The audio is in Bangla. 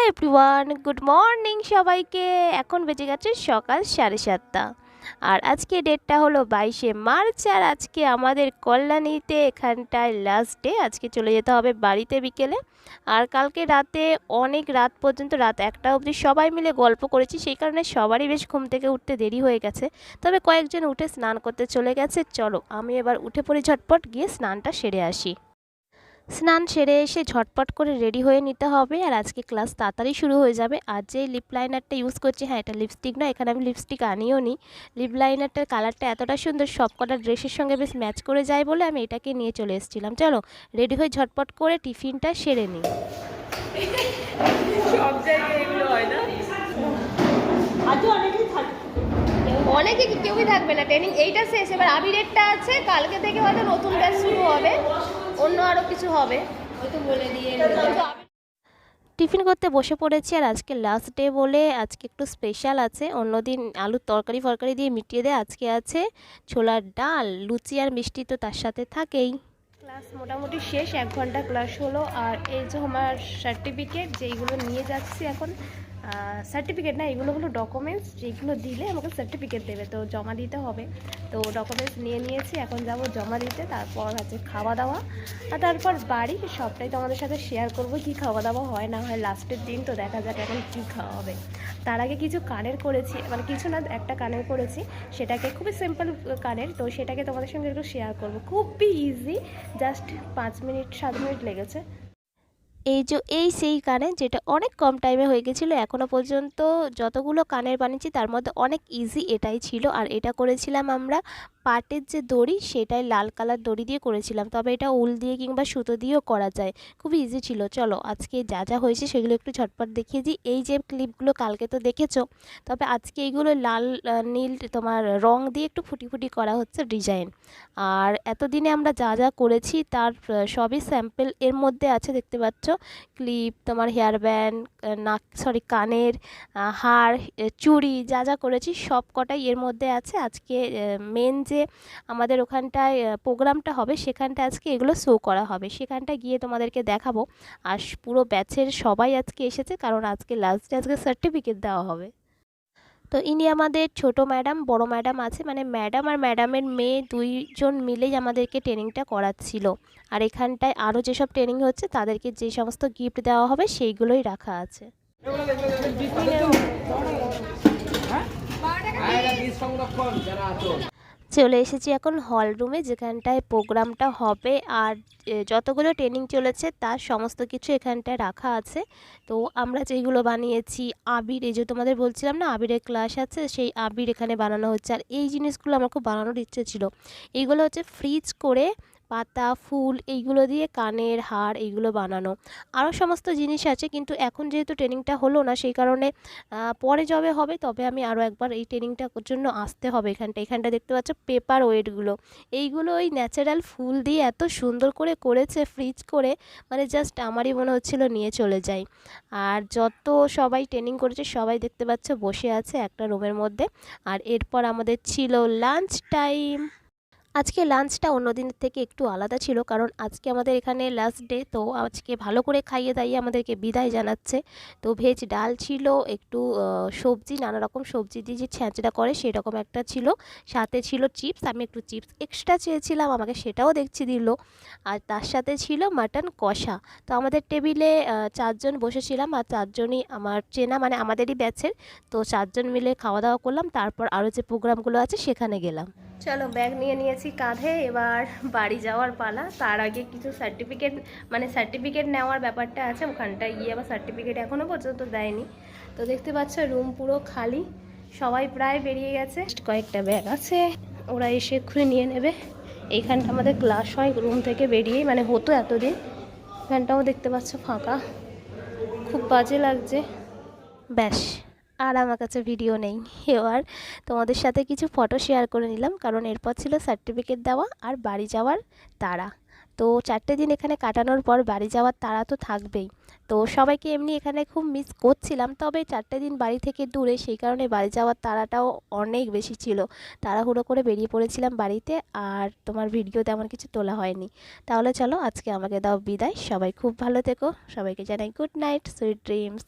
হ্যালো এভরিওয়ান, গুড মর্নিং সবাইকে। এখন বেজে গেছে সকাল সাড়ে সাতটা। আর আজকে ডেটটা হলো বাইশে মার্চ, আর আজকে আমাদের কল্যাণীতে এখানটায় লাস্ট ডে আজকে চলে যেতে হবে বাড়িতে বিকেলে। আর কালকে রাতে অনেক রাত পর্যন্ত, রাত একটা অবধি সবাই মিলে গল্প করেছি। সেই কারণে সবারই বেশ ঘুম থেকে উঠতে দেরি হয়ে গেছে। তবে কয়েকজন উঠে স্নান করতে চলে গেছে। চলো, আমি এবার উঠে পড়ি ঝটপট, গিয়ে স্নানটা সেরে আসি। স্নান সেরে এসে ঝটপট করে রেডি হয়ে নিতে হবে আর আজকে ক্লাস তাড়াতাড়ি শুরু হয়ে যাবে। আর যে লিপ লাইনারটা ইউজ করছি হ্যাঁ এটা লিপস্টিক না এখানে আমি লিপস্টিক আনিও নি। লিপ লাইনারটার কালারটা এতটা সুন্দর সব কটা ড্রেসের সঙ্গে বেশ ম্যাচ করে যায় বলে আমি এটাকে নিয়ে চলে এসেছিলাম। চলো রেডি হয়ে ঝটপট করে টিফিনটা সেরে নিই। সব জায়গায় এগুলো হয় না? অনেকে কেউই থাকবে না। ট্রেনিং এইটা শেষ। এবার আবিরেরটা আছে কালকে থেকে হয়তো নতুন ব্যাচ শুরু হবে। অন্য আরও কিছু হবে। হয়তো বলে দিয়ে টিফিন করতে বসে পড়েছি আর আজকে লাস্ট ডে বলে আজকে একটু স্পেশাল আছে। অন্যদিন আলুর তরকারি ফরকারি দিয়ে মিটিয়ে দেয়। আজকে আছে ছোলার ডাল লুচি আর মিষ্টি তো তার সাথে থাকেই। ক্লাস মোটামুটি শেষ এক ঘণ্টা ক্লাস হলো। আর এই যে আমার সার্টিফিকেট যেইগুলো নিয়ে যাচ্ছি এখন সার্টিফিকেট না, এগুলো হলো ডকুমেন্টস যেগুলো দিলে আমাকে সার্টিফিকেট দেবে, তো জমা দিতে হবে। তো ডকুমেন্টস নিয়ে নিয়েছি, এখন যাব জমা দিতে, তারপর আছে খাওয়া দাওয়া আর তারপর বাড়ি, সবটাই তোমাদের সাথে শেয়ার করব, কি খাওয়া দাওয়া হয়, না হয় লাস্টের দিন, তো দেখা যাক এখন কী খাওয়া হবে। তার আগে কিছু কানের করেছি মানে কিছু না, একটা কানের করেছি, সেটাকে খুবই সিম্পল কানের, তো সেটাকে তোমাদের সঙ্গে একটু শেয়ার করব। খুবই ইজি জাস্ট পাঁচ মিনিট, সাত মিনিট লেগেছে। এই যে, এই সেই কানে যেটা অনেক কম টাইমে হয়ে গেছিল এখনও পর্যন্ত যতগুলো কানের বানিয়েছি তার মধ্যে অনেক ইজি এটাই ছিল। আর এটা করেছিলাম আমরা পাটের যে দড়ি, সেটাই লাল কালার দড়ি দিয়ে করেছিলাম। তবে এটা উল দিয়ে কিংবা সুতো দিয়েও করা যায়। খুব ইজি ছিল। চলো, আজকে যা যা হয়েছে সেগুলো একটু ঝটপট দেখিয়ে দিই। এই যে ক্লিপগুলো কালকে তো দেখেছ, তবে আজকে এইগুলো লাল নীল তোমার রং দিয়ে একটু ফুটি ফুটি করা হচ্ছে ডিজাইন আর এতদিনে আমরা যা যা করেছি তার সবই স্যাম্পেল এর মধ্যে আছে, দেখতে পাচ্ছ? ক্লিপ, তোমার হেয়ার ব্যান্ড নাক সরি কানের হার চুড়ি, যা যা করেছি সব কটাই এর মধ্যে আছে। আজকে মেন যে আমাদের ওখানটায় প্রোগ্রামটা হবে সেখানটা আজকে এগুলো শো করা হবে। সেখানটা গিয়ে তোমাদেরকে দেখাবো। আর পুরো ব্যাচের সবাই আজকে এসেছে কারণ আজকে লাস্টে আজকে সার্টিফিকেট দেওয়া হবে। তো ইনি আমাদের ছোট ম্যাডাম বড় ম্যাডাম আছে মানে ম্যাডাম আর ম্যাডামের মেয়ে দুইজন মিলেই আমাদেরকে ট্রেনিংটা করাচ্ছিল। আর এখানটায় আরও যেসব ট্রেনিং হচ্ছে তাদেরকে যে সমস্ত গিফট দেওয়া হবে সেইগুলোই রাখা আছে। সংরক্ষণ যারা আছো। চলে এসেছি এখন হল রুমে যেখানটায় প্রোগ্রামটা হবে। আর যতগুলো ট্রেনিং চলেছে, তার সমস্ত কিছু এখানটায় রাখা আছে। তো আমরা যেগুলো বানিয়েছি, আবির, এই যে তোমাদের বলছিলাম না, আবিরের ক্লাস আছে, সেই আবির এখানে বানানো হচ্ছে। আর এই জিনিসগুলো আমার খুব বানানোর ইচ্ছে ছিল। এইগুলো হচ্ছে ফ্রিজ করে পাতা, ফুল এইগুলো দিয়ে কানের হার এইগুলো বানানো। আরও সমস্ত জিনিস আছে কিন্তু এখন যেহেতু ট্রেনিংটা হলো না সেই কারণে পরে যবে হবে তবে আমি আরও একবার এই ট্রেনিংটার জন্য আসতে হবে এখানটা। এখানটা দেখতে পাচ্ছ পেপার ওয়েটগুলো এইগুলো ওই ন্যাচারাল ফুল দিয়ে এত সুন্দর করে করেছে ফ্রিজ করে মানে জাস্ট আমারই মনে হচ্ছিল নিয়ে চলে যাই। আর যত সবাই ট্রেনিং করেছে সবাই দেখতে পাচ্ছ বসে আছে একটা রুমের মধ্যে। আর এরপর আমাদের ছিল লাঞ্চ টাইম আজকে লাঞ্চটা অন্য দিনের থেকে একটু আলাদা ছিল, কারণ আজকে আমাদের এখানে লাস্ট ডে তো আজকে ভালো করে খাইয়ে দাইয়ে আমাদেরকে বিদায় জানাচ্ছে। তো ভেজ ডাল ছিল, একটু সবজি, নানা রকম সবজি দিয়ে যে ছ্যাঁচড়া করে সেরকম একটা ছিল। সাথে ছিল চিপস আমি একটু চিপস এক্সট্রা চেয়েছিলাম, আমাকে সেটাও দেখছি দিল। আর তার সাথে ছিল মাটন কষা। তো আমাদের টেবিলে চারজন বসেছিলাম আর চারজনই আমার চেনা মানে আমাদেরই ব্যাচের তো চারজন মিলে খাওয়া দাওয়া করলাম। তারপর আরও যে প্রোগ্রামগুলো আছে সেখানে গেলাম। চলো ব্যাগ নিয়ে নিয়েছি কাঁধে, এবার বাড়ি যাওয়ার পালা। তার আগে কিছু সার্টিফিকেট মানে সার্টিফিকেট নেওয়ার ব্যাপারটা আছে, ওখানটায় গিয়ে আবার সার্টিফিকেট এখনও পর্যন্ত দেয়নি। তো দেখতে পাচ্ছ রুম পুরো খালি, সবাই প্রায় বেরিয়ে গেছে। কয়েকটা ব্যাগ আছে, ওরা এসে খুলে নিয়ে নেবে। এইখানটা আমাদের ক্লাস হয় রুম থেকে বেরিয়েই মানে হতো এতদিন। এখানটাও দেখতে পাচ্ছ ফাঁকা। খুব বাজে লাগছে। ব্যাস। আর আমার কাছে ভিডিও নেই। এবার তোমাদের সাথে কিছু ফটো শেয়ার করে নিলাম, কারণ এরপর ছিল সার্টিফিকেট দেওয়া আর বাড়ি যাওয়ার তারা। তো চারটে দিন এখানে কাটানোর পর বাড়ি যাওয়ার তারা তো থাকবেই। তো সবাইকে এমনি এখানে খুব মিস করছিলাম, তবে চারটে দিন বাড়ি থেকে দূরে সেই কারণে বাড়ি যাওয়ার তাড়াটাও অনেক বেশি ছিল। তাড়াহুড়ো করে বেরিয়ে পড়েছিলাম বাড়িতে আর তোমার ভিডিও তেমন কিছু তোলা হয়নি। তাহলে চলো আজকে আমাকে দাও বিদায়। সবাই খুব ভালো থেকো। সবাইকে জানাই গুড নাইট সুইট ড্রিমস